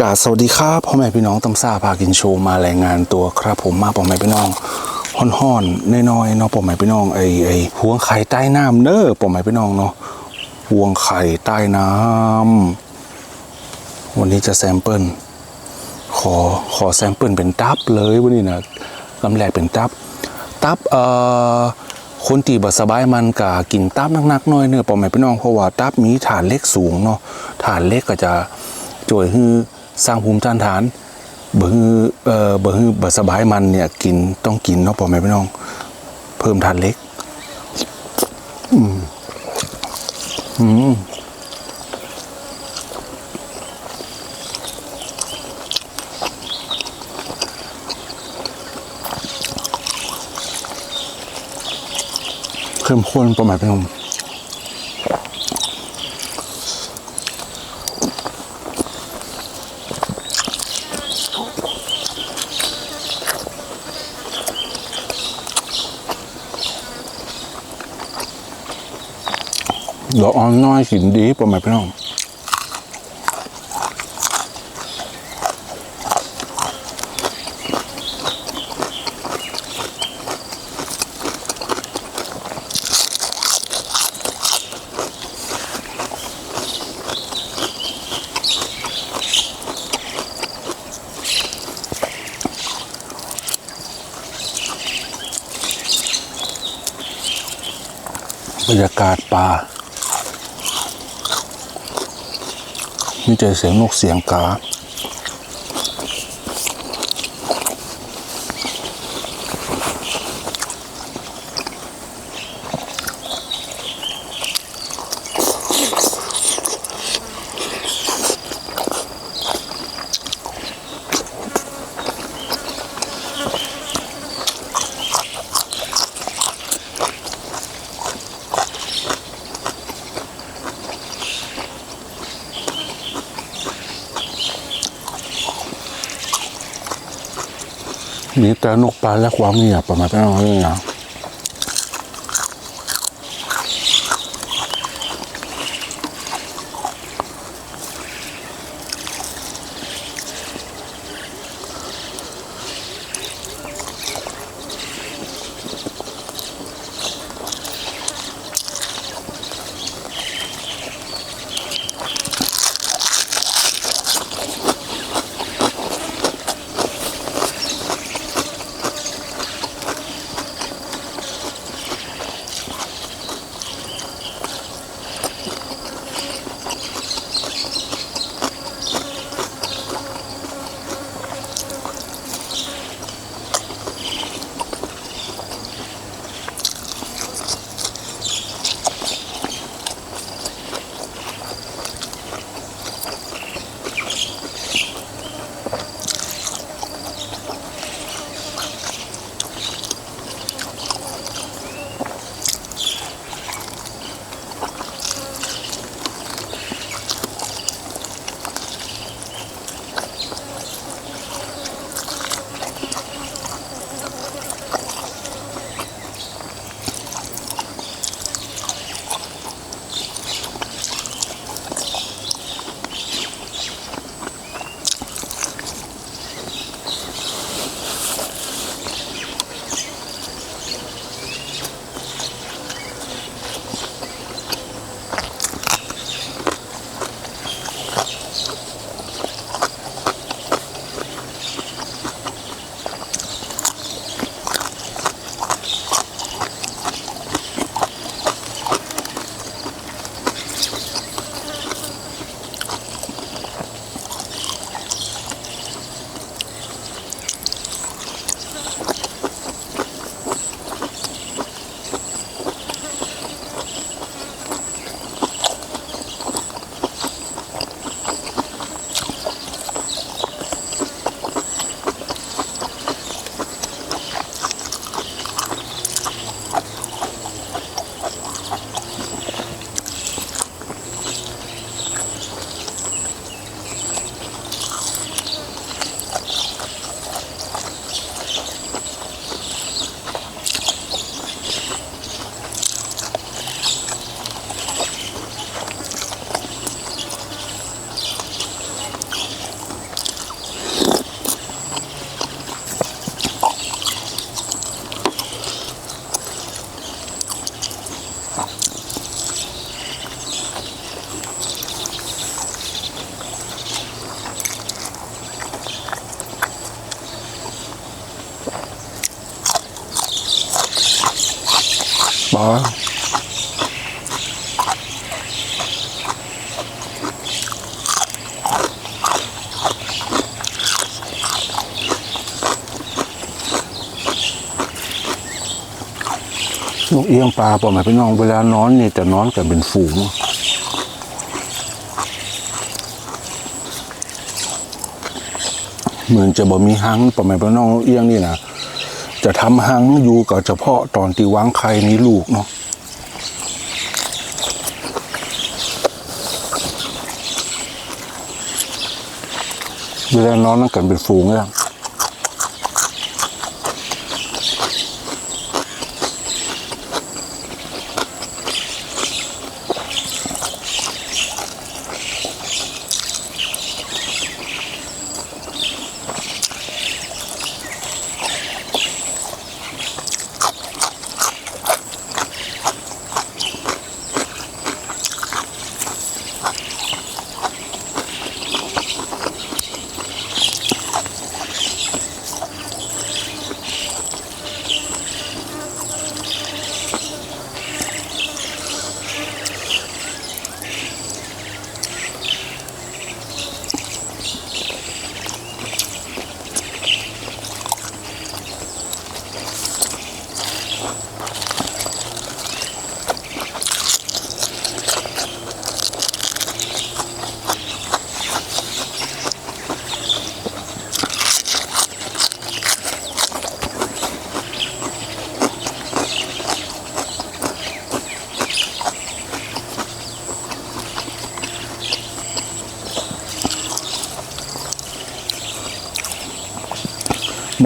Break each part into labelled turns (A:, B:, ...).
A: กาสวัสดีครับพ่อแม่พี่น้องตำซาพากินโชว์มาแรายงานตัวครับผมมาพ่อแม่พี่น้องห่อนๆน้อยๆเนาะพ่อแม่พี่น้องไอ้ไอ้ห่วงไข่ใต้น้ำเน้อพ่อแม่พี่น้องเนาะห่วงไข่ใต้น้ำวันนี้จะแซมเปิลขอขอแซมเปิลเป็นตับเลยวันนี้นะลำแรกเป็นตับตับเอ่อคนตีบสบายมันกะกินตับนักๆหน้อยเนื้อะปอแม่พี่น้องเพราะว่าตับมีฐานเล็กสูงเนาะฐานเล็กก็จะช่วยให้ สร้างภูมิต้านทานเบิ่งเอ่อเบิ่งบสบายมันเนี่ยกินต้องกินเนาะปอแม่พี่น้อง เพิ่มฐานเล็ก อืมอืมเข้มข้นปอแม่พี่น้ องดอกอ่อนน้อยกินดีปอแม่พี่น้องบรรยากาศป่า มีแต่เสียงนกเสียงกา มีแต่นกปลาและความเงียบประมาณนั้นเองนะ ปอลูกเอียงปลาปอหมายพี่น้องเวลานอนนี่จะนอนกันเป็นฝูงเหมือนจะบ่มีหังปอหมายพี่น้องเอียงนี่นะ จะทำหังอยู่กับเฉพาะตอนที่วางไข่นี้ลูกเนาะเวลานอนนั่งกันเป็นฝูงแลย Thank you.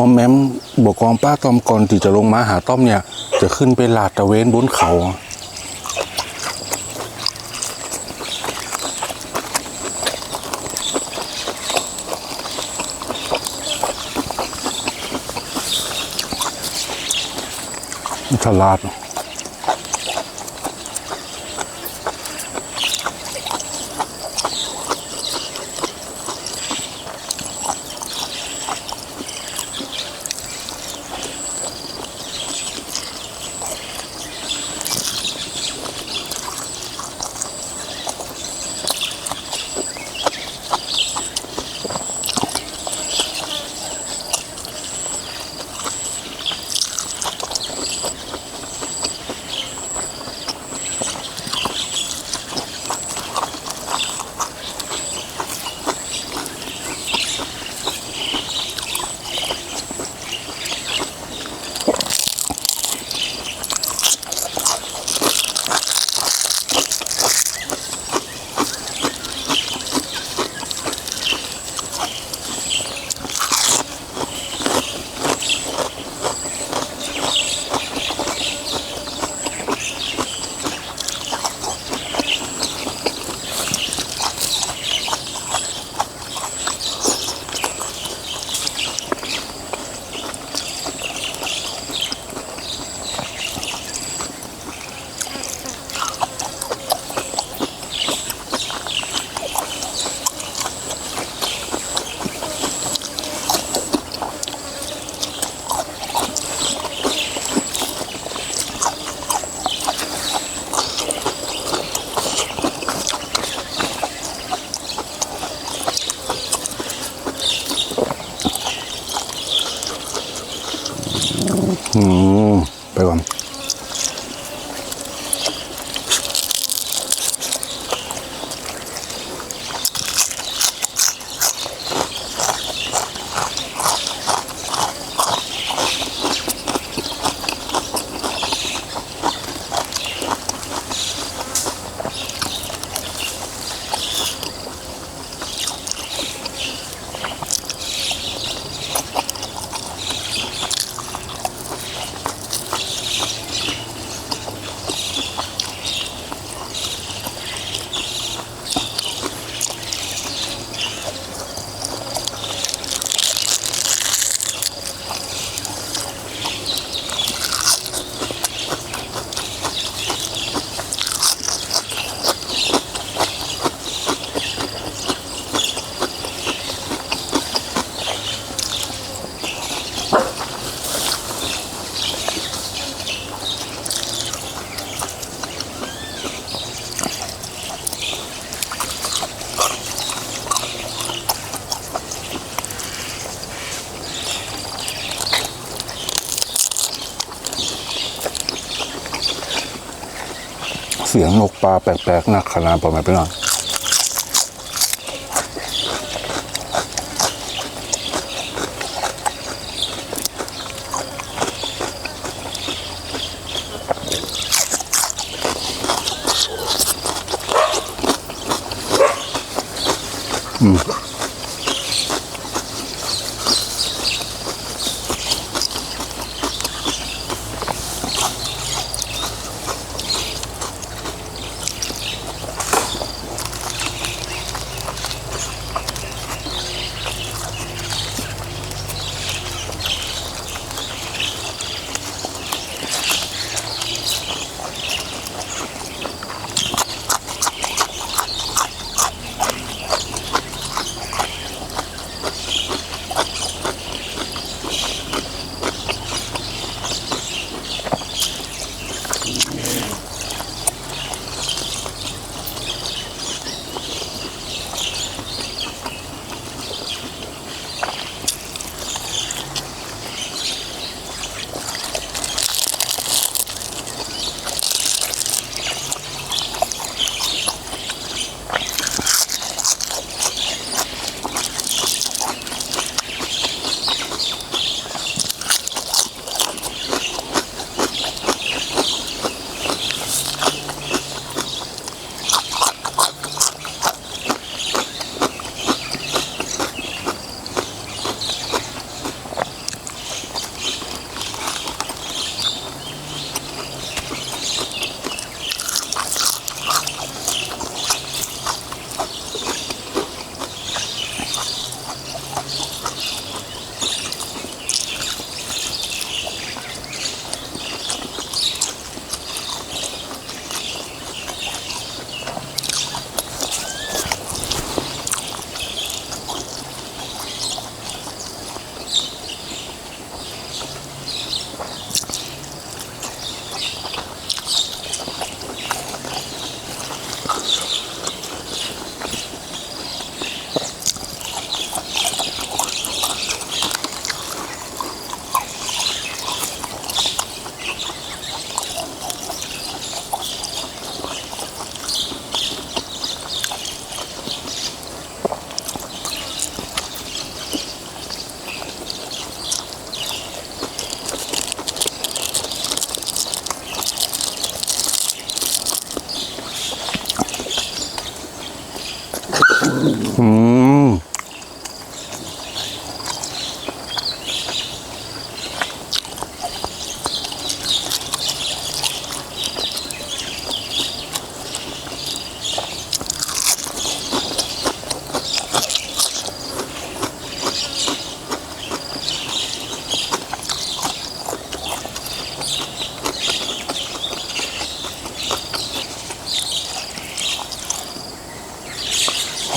A: มอมแมมบอกกองป้าตอมก่อนที่จะลงมาหาต้อมเนี่ย จะขึ้นไปลาดตะเวนบนเขาอะฉลาด สียงนกปลาแปลกๆนะขนาดประมาณพี่น้อง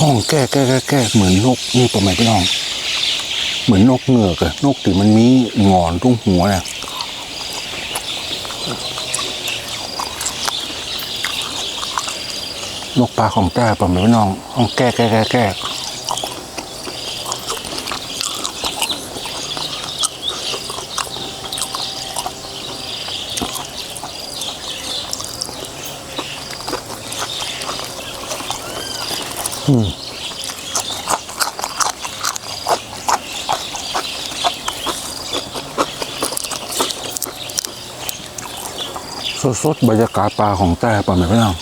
A: ห้องแก้แก้แก้แก้เหมือนนกนี่ประมาณพี่น้อง เหมือนนกเงือกอะนกที่มันมีงอนตรงหัวน่ะนกปลาของแต้ประมาณพี่น้อง ห้องแก้แก้แก้แก้ สดๆบรรยากาศปลาของแต่ป่ะมาณพี่น้อง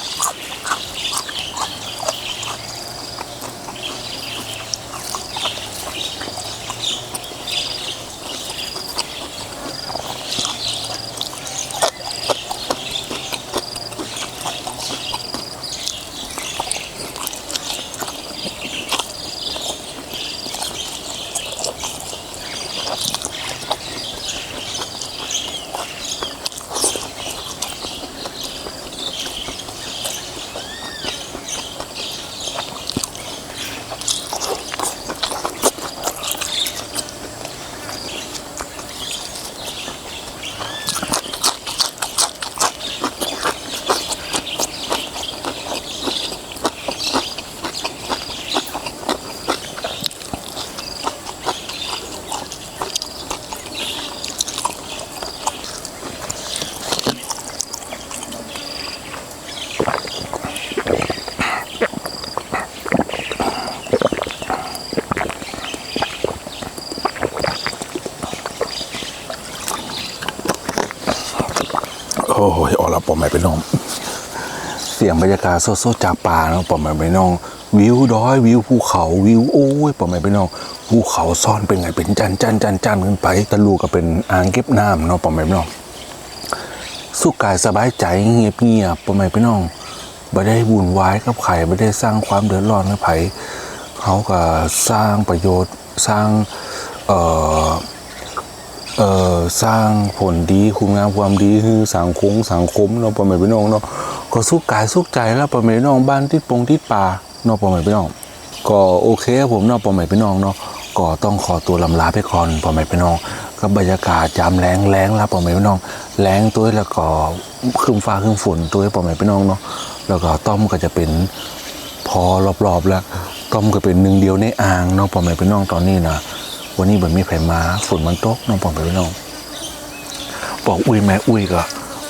A: ยงบรรยากาศสดๆจากป่าเนาะปอแม่พี่น้อง วิวดอยวิวภูเขาวิวโอ้ยปอแม่พี่น้องภูเขาซ่อนเป็นไงเป็นจันจันจันจันขึ้นไปตะลูก็เป็นอ่างเก็บน้ำเนาะปอแม่พี่น้องสุขกายสบายใจเงียบเงียบๆปอแม่พี่น้องไม่ได้วุ่นวายกับใครไม่ได้สร้างความเดือดร้อนให้ใครเขาก็สร้างประโยชน์สร้างเอ่อ เอ่อสร้างผลดีคุณงามความดีคือสังคมสังคมเนาะพ่อแม่พี่น้องเนาะก็สุขกายสุขใจแล้วพ่อแม่พี่น้องบ้านที่ปงที่ป่าเนาะพ่อแม่พี่น้อง ก็โอเคครับผมเนาะพ่อแม่พี่น้องเนาะก็ต้องขอตัวลำลาไปก่อนพ่อแม่พี่น้องก็บรรยากาศจามแรงแรงแล้วพ่อแม่พี่น้องแรงตัวแล้วก็ครึ้มฟ้าครึ้มฝนตัวพ่อแม่พี่น้องเนาะแล้วก็ต้อมก็จะเป็นพอรอบๆแล้วต้อมก็เป็นหนึ่งเดียวในอ่างเนาะพ่อแม่พี่น้องตอนนี้นะ วันนี้แบบมีไผมาฝนมันตกน้องพ่อแม่พี่น้อง บอกอุ้ยแม่อุ้ยก็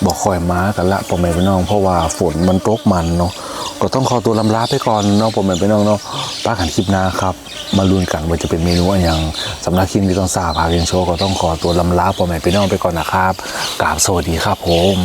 A: บอกคอยมากันละพ่อแม่พี่น้อง เพราะว่าฝนมันตกมันเนาะก็ต้องขอตัวลำลาไปก่อนเนาะพ่อแม่พี่น้องเนาะป้ากันคลิปหน้าครับ มาลุ้นกันว่าจะเป็นเมนูอะไรอย่างสำนักคิมที่ต้องซาพาเรียนโชว์ก็ต้องขอตัวลำลาพ่อแม่พี่น้องไปก่อนนะครับกราบสวัสดีครับผม